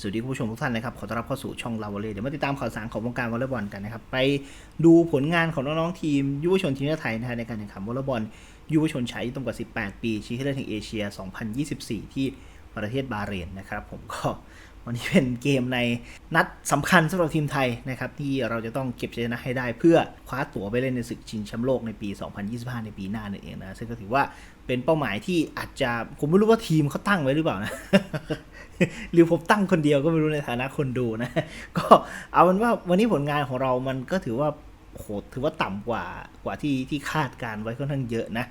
สวัสดีคุณผู้ชมทุกท่านนะครับ ขอต้อนรับเข้าสู่ช่องลาวอลเลย์เดี๋ยวมาติดตามข่าวสารของวงการวอลเลย์บอลกันนะครับ ไปดูผลงานของน้องๆทีมยุวชนทีมชาติไทยนะฮะในการแข่งขันวอลเลย์บอลยุวชนชายอายุต่ำกว่า 18 ปี ชิงชนะเลิศแห่งเอเชีย 2024 ที่ประเทศบาเรนนะครับ ผมก็ วันนี้เป็นเกมในนัดสำคัญสำหรับทีมไทยนะครับที่เราจะต้องเก็บชัยชนะให้ได้ เพื่อคว้าตั๋วไปเล่นในศึกชิงแชมป์โลกในปี 2025 ในปีหน้านั่นเองนะซึ่งก็ถือว่าเป็นเป้าหมายที่อาจจะผมไม่รู้ว่าทีมเขาตั้งไว้หรือเปล่านะหรือผมตั้งคนเดียวก็ไม่รู้ในฐานะคนดูนะ ก็เอาเป็นว่าวันนี้ผลงานของเรามันก็ถือว่า โหถือว่าต่ำกว่ากว่าที่ที่คาดการไว้ค่อนข้างเยอะนะ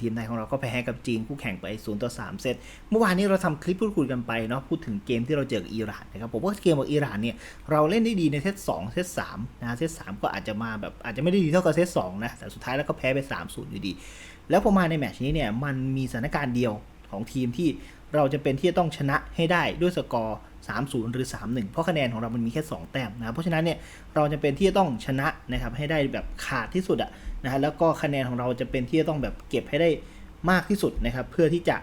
ทีมไทยของเราก็แพ้กับจีนคู่แข่งไป0ต่อ3เซตเมื่อวานนี้เราทำคลิปพูดคุยกันไปเนาะพูดถึงเกมที่เราเจอกับอิหร่านนะครับผมว่าเกมกับอิหร่านเนี่ยเราเล่นได้ดีในเซต2เซต3นะเซต3ก็อาจจะมาแบบอาจจะไม่ได้ดีเท่ากับเซต2นะแต่สุดท้ายแล้วก็แพ้ไป3-0อยู่ดี แล้วพอมาในแมตช์นี้เนี่ยมันมีสถานการณ์เดียวของทีมที่ เราจะเป็นที่จะต้องชนะให้ได้ด้วยสกอร์3-0 หรือ 3-1 เพราะคะแนนของเรามันมีแค่ 2 แต้มนะครับเพราะฉะนั้นเนี่ยเราจะเป็นที่จะต้องชนะนะครับให้ได้แบบขาดที่สุดอะนะฮะแล้วก็คะแนนของเราจะเป็นที่จะต้องแบบเก็บให้ได้มากที่สุดนะครับเพื่อที่จะ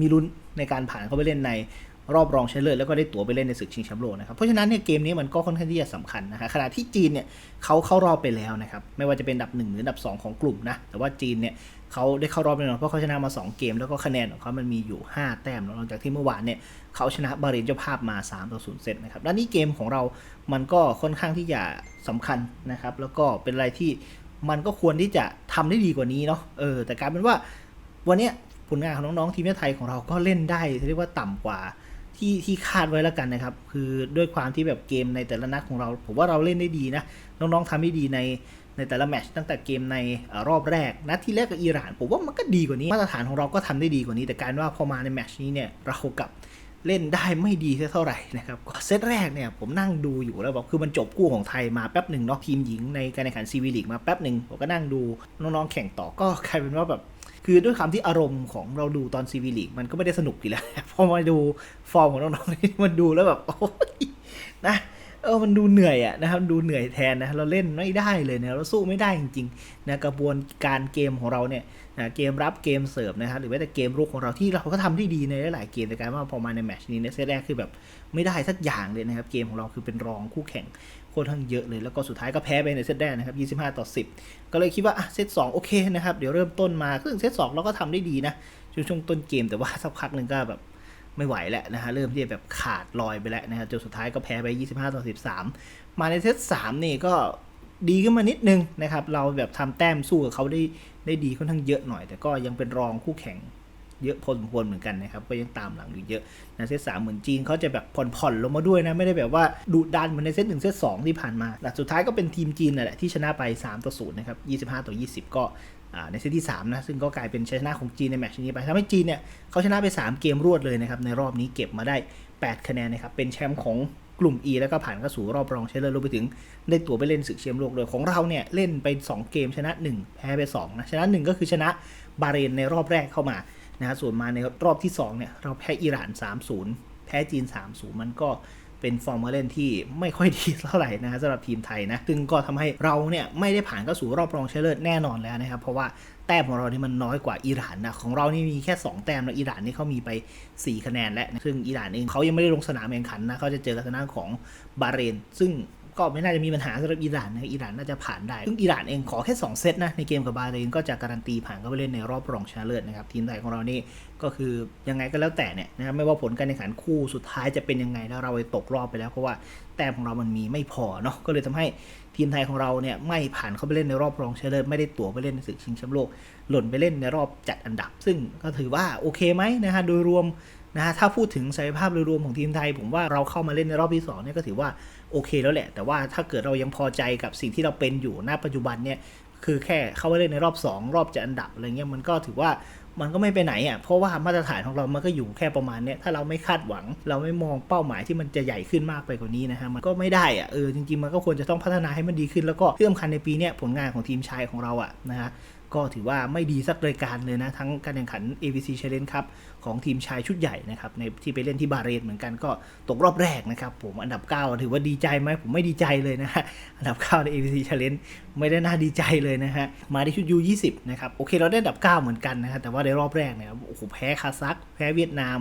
มีลุ้นในการผ่านเข้าไปเล่นในรอบรองชนะเลิศแล้วก็ได้ตั๋วไปเล่นในศึกชิงแชมป์โลกนะครับเพราะฉะนั้นเนี่ยเกมนี้มันก็ค่อนข้างที่จะสำคัญนะฮะขณะที่จีนเนี่ยเขาเข้ารอบไปแล้วนะครับไม่ว่าจะเป็นอันดับ 1 หรืออันดับ 2 ของกลุ่มนะแต่ว่าจีนเนี่ย เขาได้เข้ารอบแน่นอนเพราะเขาชนะมา 2 เกม แล้วก็คะแนนของเขามันมีอยู่ 5 แต้มหลังจากที่เมื่อวานเนี่ยเขาชนะบาเรนเจ้าภาพมา3ต่อ0เซตนะครับและนี่เกมของเรามันก็ค่อนข้างที่จะสำคัญนะครับ แล้วก็เป็นอะไรที่มันก็ควรที่จะทำได้ดีกว่านี้เนาะเออแต่กลารเป็นว่าวันนี้ผลงานของน้องๆทีมชาติไทยของเราก็เล่นได้เรียกว่าต่ำกว่าที่ที่คาดไว้แล้วกันนะครับ คือด้วยความที่แบบเกมในแต่ละนัดของเรา ผมว่าเราเล่นได้ดีนะ น้องๆทำได้ดีใน ในแต่ละแมตช์ตั้งแต่เกมในอรอบแรกนัดที่แรกกับอิหร่านผมว่ามันก็ดีกว่านี้ มาตรฐานของเราก็ทำได้ดีกว่านี้ แต่การว่าพอมาในแมตช์นี้เนี่ยเรากับเล่นได้ไม่ดีเท่าไหร่นะครับก็เซตแรกเนี่ยผมนั่งดูอยู่แล้วบอกคือมันจบคู่ของไทยมาแป๊บหนึ่งเนาะทีมหญิงในการแข่งขันซีวีลีกมาแป๊บหนึ่งผมก็นั่งดูน้องๆแข่งต่อก็กลายเป็นว่าแบบคือด้วยความที่อารมณ์ของเราดูตอนซีวีลีกมันก็ไม่ได้สนุกอยู่แล้วพอมาดูฟอร์มของน้องๆมันดูแล้วแบบโอ้ยนะ เออมันดูเหนื่อยอะนะครับดูเหนื่อยแทนนะเราเล่นไม่ได้เลยนะเราสู้ไม่ได้จริงๆนะกระบวนการเกมของเราเนี่ยนะเกมรับเกมเสิร์ฟนะครับหรือแม้แต่เกมรุกของเราที่เราก็ทำได้ดีในหลายๆเกมแต่การว่าพอมาในแมชนี้ในเซตแรกคือแบบไม่ได้สักอย่างเลยนะครับเกมของเราคือเป็นรองคู่แข่งโคตรทั้งเยอะเลยแล้วก็สุดท้ายก็แพ้ไปในเซตแรกนะครับ25 ต่อ 10 ก็เลยคิดว่าเซต2โอเคนะครับเดี๋ยวเริ่มต้นมาซึ่งเซต2เราก็ทำได้ดีนะช่วงช่วงต้นเกมแต่ว่าสักพักหนึ่งก็แบบ ไม่ไหวแล้วนะฮะเริ่มที่จะแบบขาดลอยไปแล้วนะครับจนสุดท้ายก็แพ้ไป 25 ต่อ 13 มาในเซต3นี่ก็ดีขึ้นมานิดนึงนะครับ เราแบบทำแต้มสู้กับเขาได้ได้ดีค่อนข้างเยอะหน่อย แต่ก็ยังเป็นรองคู่แข่งเยอะพอสมควรเหมือนกันนะครับ ก็ยังตามหลังอยู่เยอะนะเซตสามเหมือนจีนเขาจะแบบผ่อนๆลงมาด้วยนะ ไม่ได้แบบว่าดุดันเหมือนในเซตหนึ่งเซตสองที่ผ่านมาแต่สุดท้ายก็เป็นทีมจีนนั่นแหละที่ชนะไป 3 ต่อ 0 นะครับ 25 ต่อ 20 ก็ ในเซตที่3นะซึ่งก็กลายเป็นชัยชนะของจีนในแมตช์นี้ไปทำให้จีนเนี่ยเขาชนะไป 3 เกมรวดเลยนะครับในรอบนี้เก็บมาได้ 8 คะแนนนะครับเป็นแชมป์ของกลุ่ม E แล้วก็ผ่านเข้าสู่รอบรองชนะเลิศรวมไปถึงได้ตั๋วไปเล่นศึกแชมป์โลกโดยของเราเนี่ยเล่นไป 2 เกมชนะ 1 แพ้ไป2นะชนะ 1 ก็คือชนะบาเรนในรอบแรกเข้ามานะฮะส่วนมาในรอบที่2เนี่ยเราแพ้อิหร่าน 3-0 แพ้จีน 3-0 มันก็ เป็นฟอร์มการเล่นที่ไม่ค่อยดีเท่าไหร่นะฮะสำหรับทีมไทยนะซึ่งก็ทำให้เราเนี่ยไม่ได้ผ่านเข้าสู่รอบรองชนะเลิศแน่นอนแล้วนะครับ เพราะว่าแต้มของเรานี่มันน้อยกว่าอิหร่านนะของเรานี่มีแค่ 2 แต้มแล้วอิหร่านนี่เขามีไป 4 คะแนนแล้วนะซึ่งอิหร่านเองเขายังไม่ได้ลงสนามแข่งขันนะเขาจะเจอกับทางด้านของบาเรน ซึ่ง ก็ไม่น่าจะมีปัญหาสำหรับอิหร่านนะอิหร่านน่าจะผ่านได้ ซึ่งอิหร่านเองขอแค่ 2 เซตนะในเกมกับบาเรนก็จะการันตีผ่านเข้าไปเล่นในรอบรองชนะเลิศนะครับทีมไทยของเรานี่ก็คือยังไงก็แล้วแต่เนี่ยนะครับไม่ว่าผลการแข่งขันคู่สุดท้ายจะเป็นยังไงแล้วเราไปตกรอบไปแล้วเพราะว่าแต้มของเรามันมีไม่พอเนาะก็เลยทำให้ทีมไทยของเราเนี่ยไม่ผ่านเข้าไปเล่นในรอบรองชนะเลิศไม่ได้ตั๋วไปเล่นในศึกชิงแชมป์โลกหล่นไปเล่นในรอบจัดอันดับ ซึ่งก็ถือว่าโอเคไหมนะฮะโดยรวม นะฮะถ้าพูดถึงศักยภาพโดยรวมของทีมไทย ผมว่าเราเข้ามาเล่นในรอบที่2เนี่ยก็ถือว่าโอเคแล้วแหละ แต่ว่าถ้าเกิดเรายังพอใจกับสิ่งที่เราเป็นอยู่ณปัจจุบันเนี่ยคือแค่เข้ามาเล่นในรอบ 2 รอบจัดอันดับอะไรเงี้ยมันก็ถือว่ามันก็ไม่ไปไหนอะเพราะว่ามาตรฐานของเรามันก็อยู่แค่ประมาณเนี้ยถ้าเราไม่คาดหวัง เราไม่มองเป้าหมายที่มันจะใหญ่ขึ้นมากไปกว่านี้นะฮะมันก็ไม่ได้อะเออจริงๆมันก็ควรจะต้องพัฒนาให้มันดีขึ้นแล้วก็ที่สำคัญในปีเนี้ยผลงานของทีมชายของเราอะนะฮะ ก็ถือว่าไม่ดีสักรายการเลยนะ ทั้งการแข่งขัน ABC Challenge ครับของทีมชายชุดใหญ่นะครับในที่ไปเล่นที่บาเรนเหมือนกันก็ตกรอบแรกนะครับ ผมอันดับ 9 ถือว่าดีใจไหมผมไม่ดีใจเลยนะฮะอันดับ 9 ใน ABC Challenge ไม่ได้น่าดีใจเลยนะฮะมาที่ชุด U20 นะครับโอเคเราได้อันดับ 9 เหมือนกันนะฮะแต่ว่าในรอบแรกเนี่ยโอ้โหแพ้คาซัคแพ้เวียดนาม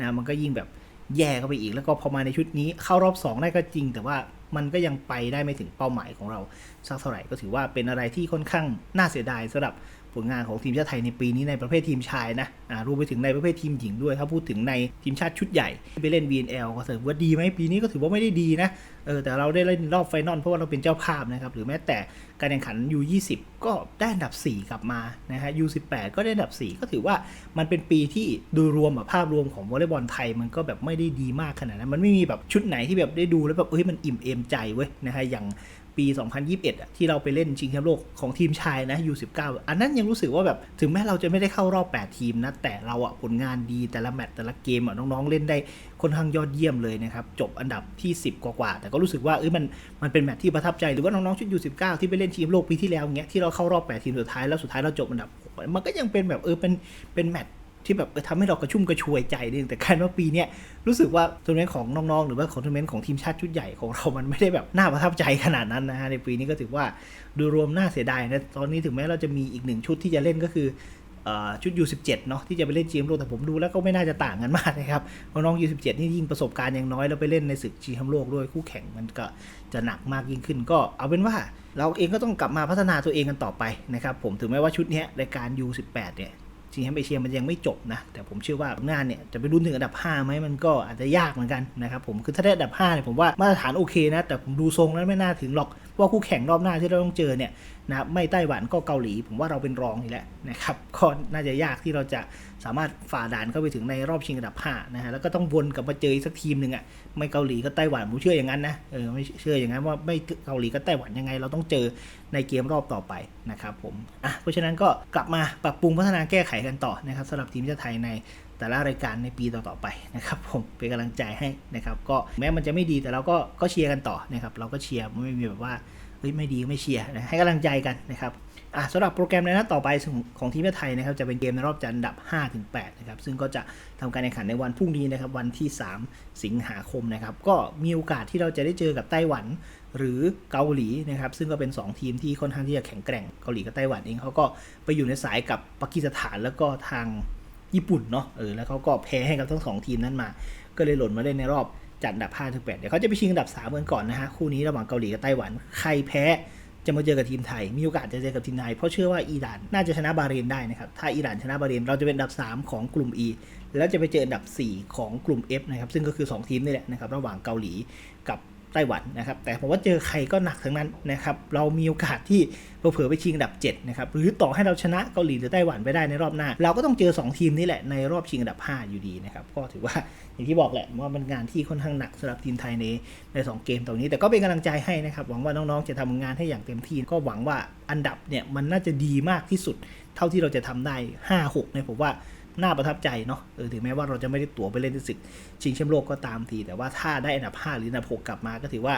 นะมันก็ยิ่งแบบแย่เข้าไปอีกแล้วก็พอมาในชุดนี้เข้ารอบ 2 ได้ก็จริง แต่ว่า มันก็ยังไปได้ไม่ถึงเป้าหมายของเราสักเท่าไหร่ก็ถือว่าเป็นอะไรที่ค่อนข้างน่าเสียดายสำหรับ ผลงานของทีมชาติไทยในปีนี้ในประเภททีมชายนะอ่ารวมไปถึงในประเภททีมหญิงด้วย ถ้าพูดถึงในทีมชาติชุดใหญ่ที่ไปเล่น VNL ก็ถือว่าดีไหมปีนี้ก็ถือว่าไม่ได้ดีนะเออแต่เราได้เล่นรอบไฟนอลเพราะว่าเราเป็นเจ้าภาพนะครับ หรือแม้แต่การแข่งขัน U20 ก็ได้อันดับ 4 กลับมานะฮะ U18 ก็ได้อันดับ 4 ก็ถือว่ามันเป็นปีที่โดยรวมอะภาพรวมของวอลเลย์บอลไทยมันก็แบบไม่ได้ดีมากขนาดนั้นมันไม่มีแบบชุดไหนที่แบบได้ดูแล้วแบบเอ้ยมันอิ่มเอมใจเว้ยนะฮะอย่าง ปี 2021อะที่เราไปเล่นชิงแชมป์โลกของทีมชายนะ U19 อันนั้นยังรู้สึกว่าแบบถึงแม้เราจะไม่ได้เข้ารอบ 8 ทีมนะแต่เราอะผลงานดีแต่ละแมตช์แต่ละเกมอะน้องๆเล่นได้ค่อนข้างยอดเยี่ยมเลยนะครับจบอันดับที่ 10 กว่าๆแต่ก็รู้สึกว่าเอ้ยมันมันเป็นแมตช์ที่ประทับใจหรือว่าน้องๆชุด U19 ที่ไปเล่นชิงแชมป์โลกปีที่แล้วเงี้ยที่เราเข้ารอบ 8 ทีมสุดท้ายแล้วสุดท้ายเราจบอันดับมันก็ยังเป็นแบบเออเป็นเป็นแมตช์ ที่แบบเออทำให้เรากระชุ่มกระชวยใจนึงแต่การว่าปีเนี้ยรู้สึกว่าทัวร์นาเมนต์ของน้องๆ หรือว่าของทัวร์นาเมนต์ของทีมชาติชุดใหญ่ของเรามันไม่ได้แบบน่าประทับใจขนาดนั้นนะฮะในปีนี้ก็ถือว่าดูรวมน่าเสียดายนะตอนนี้ถึงแม้เราจะมีอีกหนึ่งชุดที่จะเล่นก็คือชุด U17 เนาะที่จะไปเล่นจีมโลกแต่ผมดูแล้วก็ไม่น่าจะต่างกันมากนะครับเพราะน้อง U17 นี่ยิ่งประสบการณ์ยังน้อย แล้วไปเล่นในศึกชิงแชมโลกด้วยคู่แข่งมันก็จะหนักมากยิ่งขึ้น ก็เอาเป็นว่าเราเองก็ต้องกลับมาพัฒนาตัวเองกันต่อไปนะครับผมถึงแม้ว่าชุดนี้รายการ U18 เนี่ย ชิงแชมป์เอเชียมันยังไม่จบนะ แต่ผมเชื่อว่าหน้าเนี่ยจะไปรุ่นถึงอันดับ 5ไหมมันก็อาจจะยากเหมือนกันนะครับผมคือถ้าได้อันดับ5เนี่ยผมว่ามาตรฐานโอเคนะ แต่ผมดูทรงแล้วไม่น่าถึงหรอก ว่าคู่แข่งรอบหน้าที่เราต้องเจอเนี่ยนะไม่ไต้หวันก็เกาหลี ผมว่าเราเป็นรองนี่แหละนะครับก็น่าจะยากที่เราจะสามารถฝ่าด่านเข้าไปถึงในรอบชิงอันดับ5นะฮะแล้วก็ต้องวนกลับมาเจออีกสักทีมหนึ่งอะไม่เกาหลีก็ไต้หวันผมเชื่ออย่างนั้นนะเออไม่เชื่ออย่างนั้นว่าไม่เกาหลีก็ไต้หวันยังไง เราต้องเจอในเกมรอบต่อไปนะครับผมอะเพราะฉะนั้นก็กลับมาปรับปรุงพัฒนาแก้ไขกันต่อนะครับสำหรับทีมชาติไทยใน แต่ละรายการในปีต่อๆไปนะครับผมเป็นกำลังใจให้นะครับ ก็แม้มันจะไม่ดีแต่เราก็ก็เชียร์กันต่อนะครับ เราก็เชียร์ไม่มีแบบว่าเฮ้ยไม่ดีไม่เชียร์นะให้กำลังใจกันนะครับอะสำหรับโปรแกรมในนัดต่อไปของทีมชาติไทยนะครับจะเป็นเกมในรอบจัดอันดับ 5-8 นะครับ ซึ่งก็จะทำการแข่งขันในวันพรุ่งนี้นะครับ วันที่ 3 สิงหาคมนะครับ ก็มีโอกาสที่เราจะได้เจอกับไต้หวันหรือเกาหลีนะครับ ซึ่งก็เป็น 2 ทีมที่ค่อนข้างที่จะแข็งแกร่งเกาหลีกับไต้หวันเองเขาก็ไปอยู่ในสายกับปากีสถานแล้วก็ทาง ญี่ปุ่นเนาะเออแล้วเขาก็แพ้ให้กับทั้งสองทีมนั้นมา ก็เลยหล่นมาเล่นในรอบจัดอันดับ5ถึง8เดี๋ยวเขาจะไปชิงอันดับ3กันก่อนนะฮะคู่นี้ระหว่างเกาหลีกับไต้หวันใครแพ้จะมาเจอกับทีมไทย มีโอกาสจะเจอกับทีมไทย เพราะเชื่อว่าอิหร่านน่าจะชนะบาเรนได้นะครับ ถ้าอิหร่านชนะบาเรนเราจะเป็นอันดับ 3 ของกลุ่ม E แล้วจะไปเจออันดับ 4 ของกลุ่ม F นะครับ ซึ่งก็คือ 2 ทีมนี่แหละนะครับ ระหว่างเกาหลีกับ ไต้หวันนะครับ แต่ผมว่าเจอใครก็หนักทั้งนั้นนะครับ เรามีโอกาสที่เผลอไปชิงอันดับ 7 นะครับ หรือต่อให้เราชนะเกาหลีหรือไต้หวันไปได้ในรอบหน้า เราก็ต้องเจอ 2 ทีมนี่แหละในรอบชิงอันดับ 5 อยู่ดีนะครับ ก็ถือว่าอย่างที่บอกแหละว่ามันงานที่ค่อนข้างหนักสำหรับทีมไทยในใน 2 เกมตรงนี้ แต่ก็เป็นกำลังใจให้นะครับ หวังว่าน้องๆจะทำงานให้อย่างเต็มที่ ก็หวังว่าอันดับเนี่ยมันน่าจะดีมากที่สุด เท่าที่เราจะทำได้ 5-6เนี่ยผมว่า น่าประทับใจเนาะเออถึงแม้ว่าเราจะไม่ได้ตั๋วไปเล่นที่ศึกชิงแชมป์โลกก็ตามที แต่ว่าถ้าได้อันดับ 5 หรืออันดับ 6 กลับมาก็ถือว่า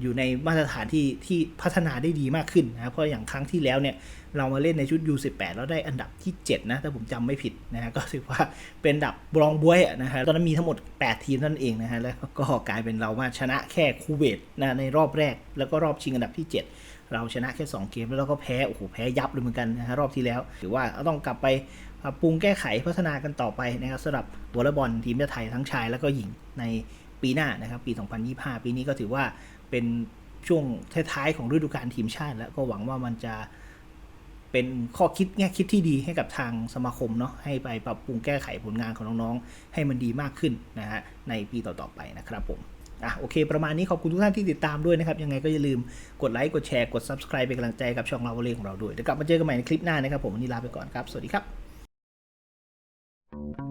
อยู่ในมาตรฐานที่ที่พัฒนาได้ดีมากขึ้นนะเพราะอย่างครั้งที่แล้วเนี่ยเรามาเล่นในชุด U18 แล้วได้อันดับที่ 7 นะ ถ้าผมจำไม่ผิดนะฮะก็ถือว่าเป็นดับรองบวยอะนะฮะตอนนั้นมีทั้งหมด 8 ทีมนั่นเองนะฮะแล้วก็กลายเป็นเรามาชนะแค่คูเวตนะในรอบแรก แล้วก็รอบชิงอันดับที่ 7เราชนะแค่ 2 เกมแล้วเราก็แพ้โอ้โหแพ้ยับเลยเหมือนกันนะฮะรอบที่แล้วถือว่าต้องกลับไปปรับปรุงแก้ไขพัฒนากันต่อไปนะครับสำหรับวอลเลย์บอลทีมชาติไทยทั้งชายแล้วก็หญิงในปีหน้านะครับปี 2025 ปีนี้ก็ถือว่า เป็นช่วงท้ายๆของฤดูกาลทีมชาติ แล้วก็หวังว่ามันจะเป็นข้อคิดแง่คิดที่ดีให้กับทางสมาคมเนาะให้ไปปรับปรุงแก้ไขผลงานของน้องๆ ให้มันดีมากขึ้นนะฮะในปีต่อๆไปนะครับผมอะโอเค ประมาณนี้ขอบคุณทุกท่านที่ติดตามด้วยนะครับ ยังไงก็อย่าลืมกดไลค์กดแชร์กด subscribe เป็นกำลังใจกับช่องเราวอลเลของเราด้วยเดี๋ยวกลับมาเจอกันใหม่ในคลิปหน้านะครับผมวันนี้ลาไปก่อนครับ สวัสดีครับ